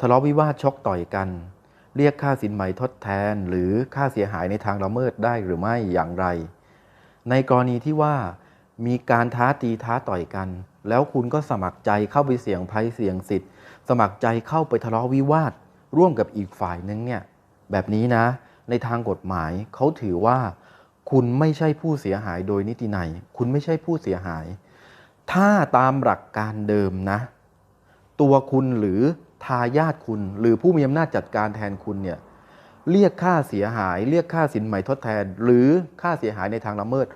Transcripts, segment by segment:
ทะเลาะวิวาทชกต่อยกัน เรียกค่าสินไหมทดแทน หรือค่าเสียหายในทางละเมิดได้หรือไม่อย่างไร ในกรณีที่ว่ามีการท้าตีท้าต่อยกัน แล้วคุณก็สมัครใจเข้าไปเสี่ยงภัยเสี่ยงสิทธิ์ สมัครใจเข้าไปทะเลาะวิวาท ร่วมกับอีกฝ่ายนึงเนี่ยแบบนี้นะ ในทางกฎหมายเขาถือว่า คุณไม่ใช่ผู้เสียหายโดยนิตินัยคุณไม่ใช่ผู้เสียหาย ถ้าตามหลักการเดิมนะ ตัวคุณหรือ ทายาทคุณ หรือผู้มีอำนาจจัดการแทนคุณเนี่ยเรียกค่าเสียหาย เรียกค่าสินไหมทดแทน หรือค่าเสียหายในทางละเมิด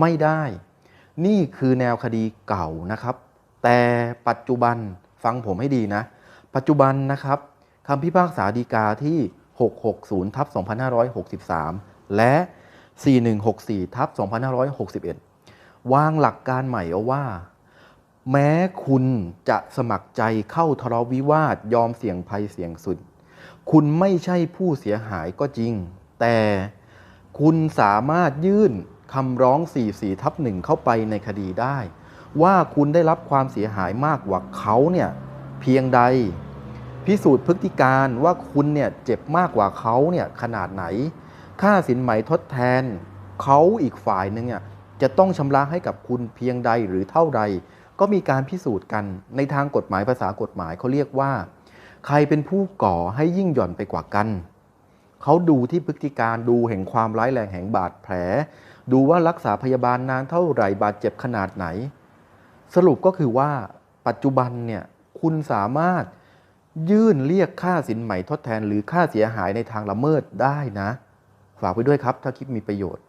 ไม่ได้ นี่คือแนวคดีเก่านะครับ แต่ปัจจุบันฟังผมให้ดีนะ ปัจจุบันนะครับคำพิพากษาฎีกาที่ 660ทับ2563 และ 4164ทับ2561 วางหลักการใหม่เอาว่า แม้คุณจะสมัครใจเข้าทะเลาะวิวาทยอมเสี่ยงภัยเสี่ยงสุด คุณไม่ใช่ผู้เสียหายก็จริง แต่คุณสามารถยื่นคำร้อง 44ทับ1เข้าไปในคดีได้ ว่าคุณได้รับความเสียหายมากกว่าเขาเนี่ยเพียงใด พิสูจน์พฤติการว่าคุณเนี่ยเจ็บมากกว่าเขาเนี่ยขนาดไหน ค่าสินไหมทดแทนเขาอีกฝ่ายหนึ่งเนี่ยจะต้องชำระให้กับคุณเพียงใดหรือเท่าใด ก็มีการพิสูจน์กันในทางกฎหมายภาษากฎหมายเขาเรียกว่า ใครเป็นผู้ก่อให้ยิ่งหย่อนไปกว่ากัน เขาดูที่พฤติการดูแห่งความร้ายแรงแห่งบาดแผล ดูว่ารักษาพยาบาลนานเท่าไหร่บาดเจ็บขนาดไหน สรุปก็คือว่าปัจจุบันเนี่ยคุณสามารถยื่นเรียกค่าสินไหมทดแทนหรือค่าเสียหายในทางละเมิดได้นะ ฝากไว้ด้วยครับ ถ้าคลิปมีประโยชน์